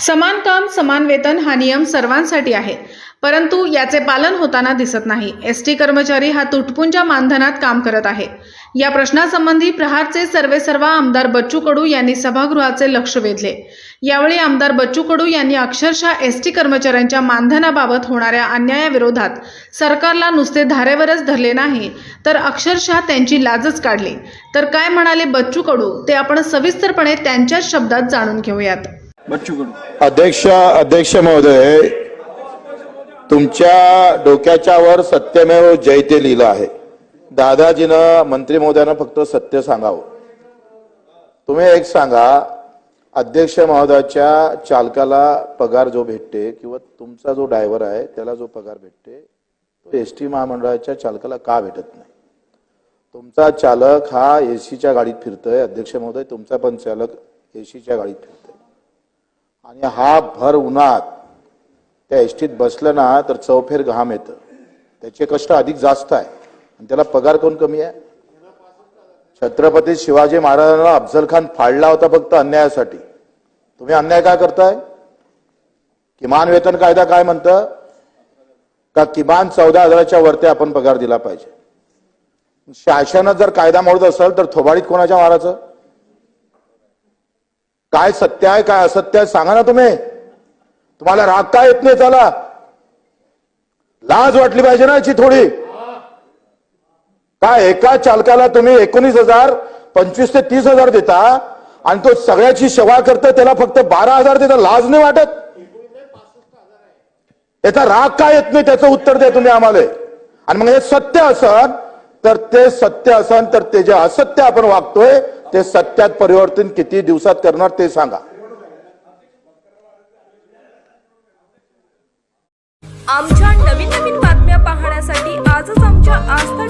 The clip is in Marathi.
समान काम समान वेतन हा नियम सर्वांसाठी आहे. परंतु याचे पालन होताना दिसत नाही. एस टी कर्मचारी हा तुटपुंच्या मानधनात काम करत आहे. या प्रश्नासंबंधी प्रहारचे सर्वेसर्वा आमदार बच्चू कडू यांनी सभागृहाचे लक्ष वेधले. यावेळी आमदार बच्चू कडू यांनी अक्षरशः एस टी कर्मचाऱ्यांच्या मानधनाबाबत होणाऱ्या अन्यायाविरोधात सरकारला नुसते धारेवरच धरले नाही तर अक्षरशः त्यांची लाजच काढली. तर काय म्हणाले बच्चू कडू? ते आपण सविस्तरपणे त्यांच्याच शब्दात जाणून घेऊयात. बच्चू कडू अध्यक्ष अध्यक्ष महोदय तुमच्या डोक्याच्या वर सत्यमेव जयते लिहिलं आहे. दादाजीनं मंत्री महोदयांना फक्त सत्य सांगावं. तुम्ही एक सांगा अध्यक्ष महोदयाच्या चालकाला पगार जो भेटते किंवा तुमचा जो ड्रायव्हर आहे त्याला जो पगार भेटते तो एस टी महामंडळाच्या चालकाला का भेटत नाही? तुमचा चालक हा एसीच्या गाडीत फिरतोय अध्यक्ष महोदय तुमचा पण चालक एसीच्या गाडीत फिरतोय. आणि हा भर उन्हात त्या एसटीत बसलं ना तर चौफेर घाम येतं. त्याचे कष्ट अधिक जास्त आहे. आणि त्याला पगार कोण कमी आहे? छत्रपती शिवाजी महाराजांना अफजल खान फाडला होता फक्त अन्यायासाठी. तुम्ही अन्याय काय करताय? किमान वेतन कायदा काय म्हणतं? का किमान चौदा हजाराच्या वरती आपण पगार दिला पाहिजे? शासनात जर कायदा मोडत असेल तर थोबाडीत कोणाच्या मारायचं काय सत्य आहे काय असत्य आहे सांगा ना तुम्ही. तुम्हाला राग काय येत नाही त्याला? लाज वाटली पाहिजे ना याची थोडी. काय एका चालकाला तुम्ही एकोणीस हजार पंचवीस ते तीस हजार देता आणि तो सगळ्याची सेवा करतो त्याला फक्त बारा हजार देता. लाज नाही वाटत? याचा राग काय येत नाही? त्याचं उत्तर द्या तुम्ही आम्हाला. आणि मग हे सत्य असन तर ते सत्य असन तर ते जे असत्य आपण वागतोय ते सत्यात परिवर्तन किती दिवसात करणार ते सांगा. आमच्या नवीन नवीन बातम्या पाहण्यासाठी आजच आमच्या आस्था